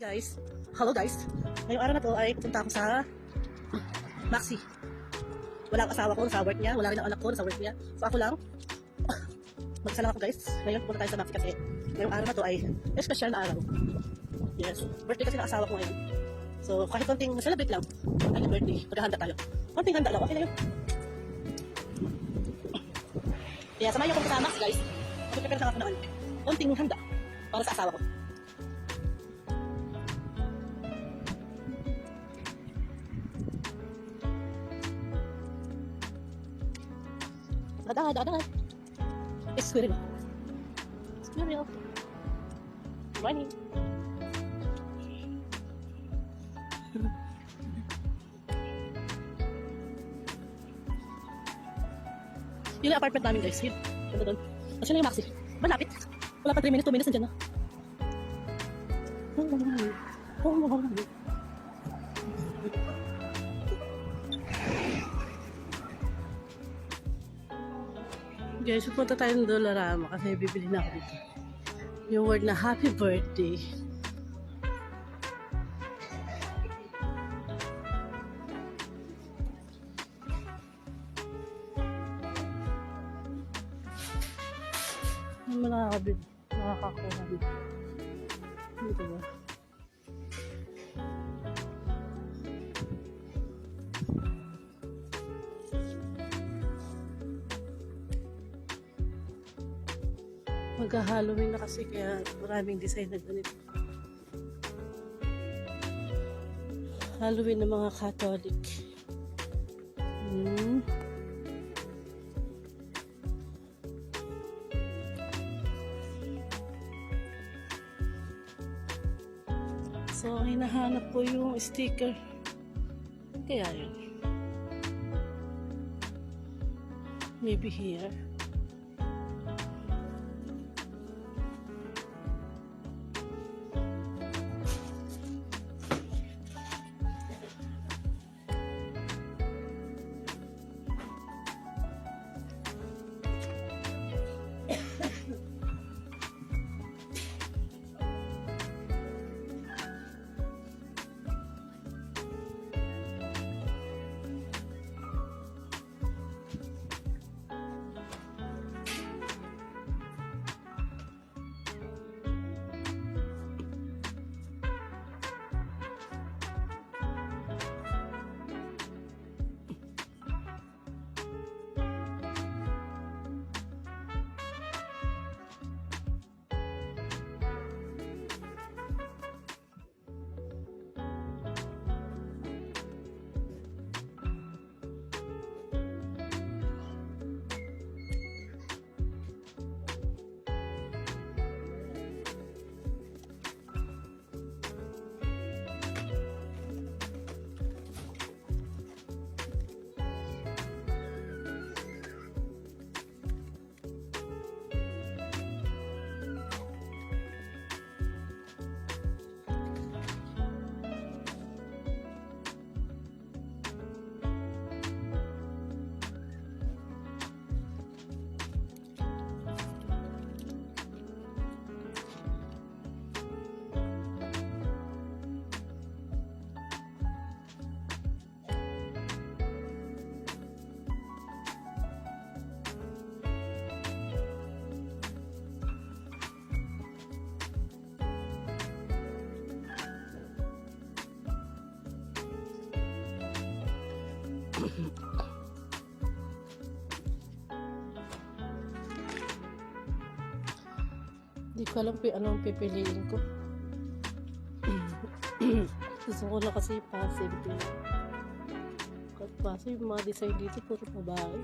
Guys, hello guys. Ngayong araw na to ay pupunta ako sa Maxi. Wala ang asawa ko sa work niya, wala rin ang anak ko sa work niya. So ako lang, mag-isa lang ako guys. Ngayon pupunta tayo sa Maxi kasi ngayong araw na to ay special na araw. Yes, birthday kasi ng asawa ko ngayon. So kahit konting celebrate lang, ay birthday, maghahanda tayo. Konting handa lang, okay na yun. Kaya samahan niyo ko sa Maxi guys. Mag-prepare lang ako ano, konting handa para sa asawa ko. Dadan, dadan. Squirrel. Squirrel. Morning. Yun yung apartment namin guys. Yun. Ganda doon. Tapos yun na yung maxi. Malapit. Wala pa 3 minutes, 2 minutes nandiyan na. Guys, pupunta tayo ng Dollarama kasi bibili na ako dito. Yung word na happy birthday. Ano mo nakakabili? Nakakakuha mo. Dito ba? Magka-Halloween na kasi kaya maraming design na ganito. Halloween ng mga Catholic. Hmm. So, hinahanap ko yung sticker. Kaya yun? Maybe here. Hindi ko alam kung anong pipiliin ko. Gusto ko na kasi passive. At passive, yung mga design dito, puro babae.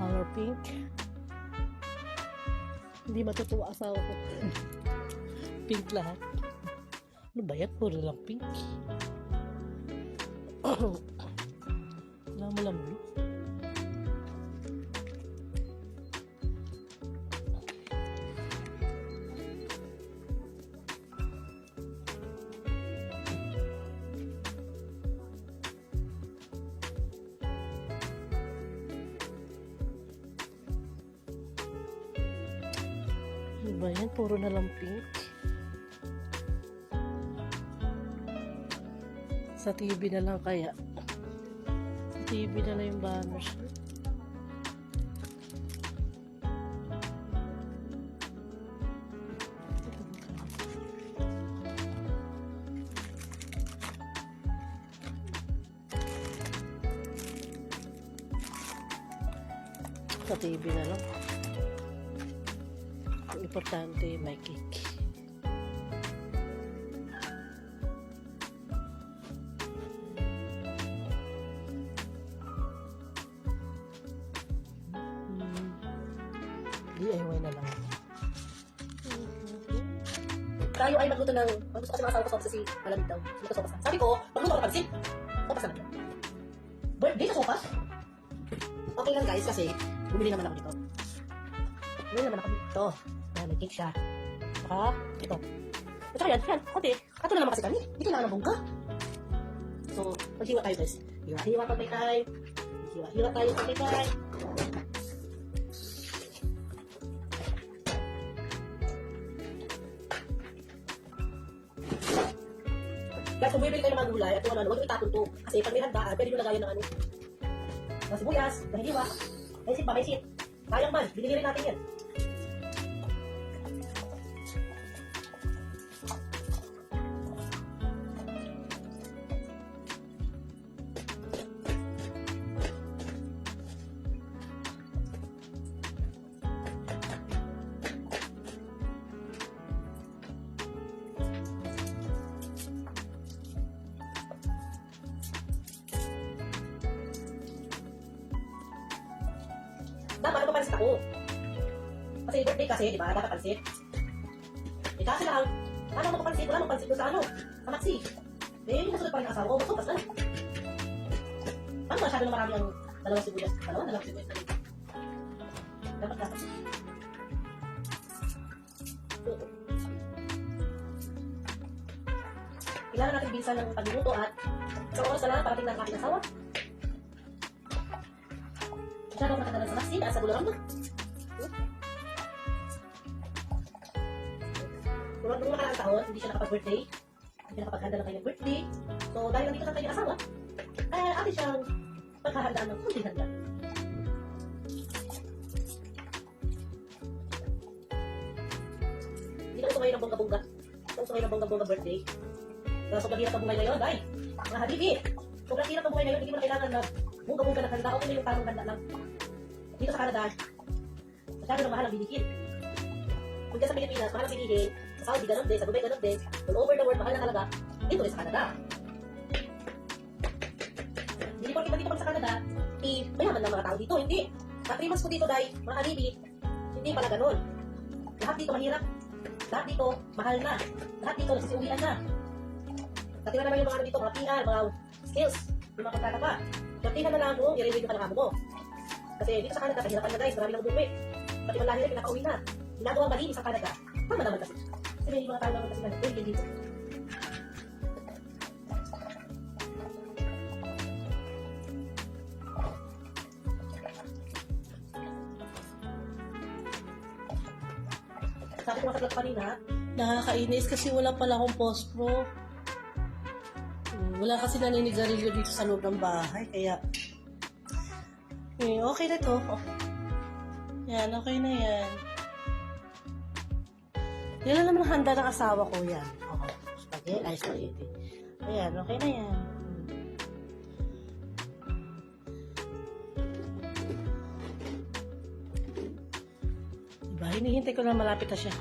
Color pink. Hindi matutuwa asawa ko. pink lahat. Ano ba yan? Puro lang pink. Wala lang blue. Ano yan? Puro na lang pink. Sa TV na lang kaya. TV na lang yung banners. Sa TV na lang. Ang importante, may cake. Tayo ay magluto ng, ang gusto kasi mga asawa ko sopas kasi malamig daw. Gusto ko sopas. Sabi ko, magluto ako ng pansit. Sopas naman. Birthday sa sopas? Okay lang guys kasi bumili naman ako nito. Bumili naman ako nito. Ayan, may cake siya. Saka, ito. At saka yan, yan, konti. Kato na naman kasi kami. Hindi kailangan ng bongga. So, maghiwa tayo guys. Hiwa-hiwa pag time. Hiwa-hiwa tayo pag time. Kaya kung bibili kayo ng mga gulay at kung ano, huwag nyo itapon. Kasi pag may handaan, pwede nyo lagayan ng ano. Ng sibuyas, ng hiwa. May sit pa, may sit. Sayang man, binili rin natin yan. Dapat nagpapansit ako. Kasi birthday kasi, di ba? Dapat pansit. Eh kasi lang, ano mo pansit? Wala mo pansit doon sa ano? Sa Maxi. Eh, yung kasunod pa rin ang asawa ko, basta na. Ano masyado na marami ang dalawang sibuyas? Dalawang dalawang sibuyas. Dapat dapat. Kailangan natin bilisan ng pagluluto at sa oras na lang parating ang aking asawa. Ako nakatanda sa Maxi, nasa bularan na. Kung nung nakaraang taon, hindi siya nakapag-birthday. Hindi nakapaghanda ng birthday. So, dahil nandito sa kanyang asawa, eh, ate siyang paghahandaan ng kunting handa. Hindi na uso ngayon ng bongga-bongga. Na uso ngayon ng bongga-bongga birthday. Kaya sobrang hirap ang buhay ngayon, dahil, mga habibi, sobrang hirap ang buhay ngayon, hindi mo na kailangan na bongga-bongga ng handa. Okay na yung tamang handa lang. Dito sa Canada, masyado na mahal ang bilihin. Kung dyan sa Pilipinas, mahal ang bilihin. Sa Saudi, ganun din. Sa Dubai, ganun din. All over the world, mahal na talaga. Dito rin sa Canada. Hindi po iba dito kami sa Canada, eh, mayaman ng mga tao dito. Hindi. Sa 3 months ko dito, dahil mga kalibi, hindi pala ganun. Lahat dito mahirap. Lahat dito, mahal na. Lahat dito, nagsisiuwian na. Dati na naman yung mga ano dito, mga PR, mga skills, yung mga pagkatapa. Kuntihan na lang mo, i-review ka ng mo. Kasi dito sa Canada, kahirapan na guys, marami nang umuwi. Pati lahi rin, pinaka-uwi na. Ginagawang malinis sa Canada. Tama naman kasi. Kasi may mga tao naman kasi na nag dito. Sabi ko vlog kanina, Nakakainis kasi wala pala akong post-pro. Hmm, Wala kasi naninigarilyo dito sa loob ng bahay, kaya... Eh, okay na to. Yan, okay na yan. Yan na naman handa ng asawa ko yan. Okay. Spaghetti, ay spaghetti. Ayan, okay na yan. Diba, hinihintay ko na malapit na siya.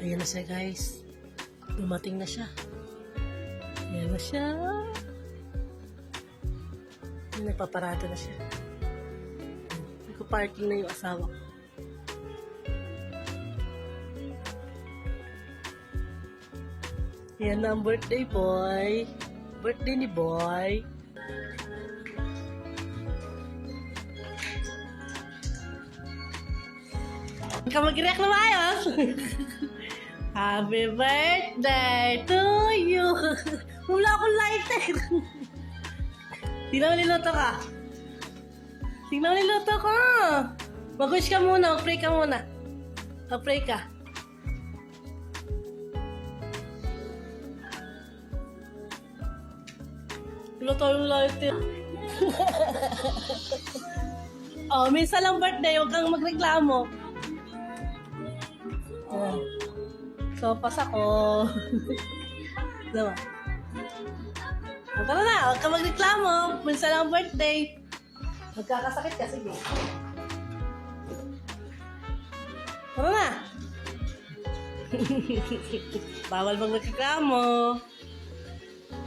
Ayan na siya, guys. Dumating na siya. Ayan na siya. Ayan, nagpaparada na siya. Nagpa-parking na yung asawa ko. Yan na ang birthday boy. Birthday ni boy. Ka mag-react na maayos. Happy birthday to you. Wala akong lighter. Tingnan mo niluto ka. Tingnan niluto ka. Mag-wish ka muna. Mag-pray ka muna. Mag-pray ka. Wala tayong lighter. oh, minsan lang birthday, huwag kang magreklamo. Oh. So, pas ako. diba? Oh, tara na, huwag kang magreklamo. Minsan lang birthday. Magkakasakit kasi, eh. Tara na. Bawal magreklamo.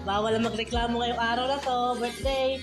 Bawal magreklamo ngayong araw na to, birthday.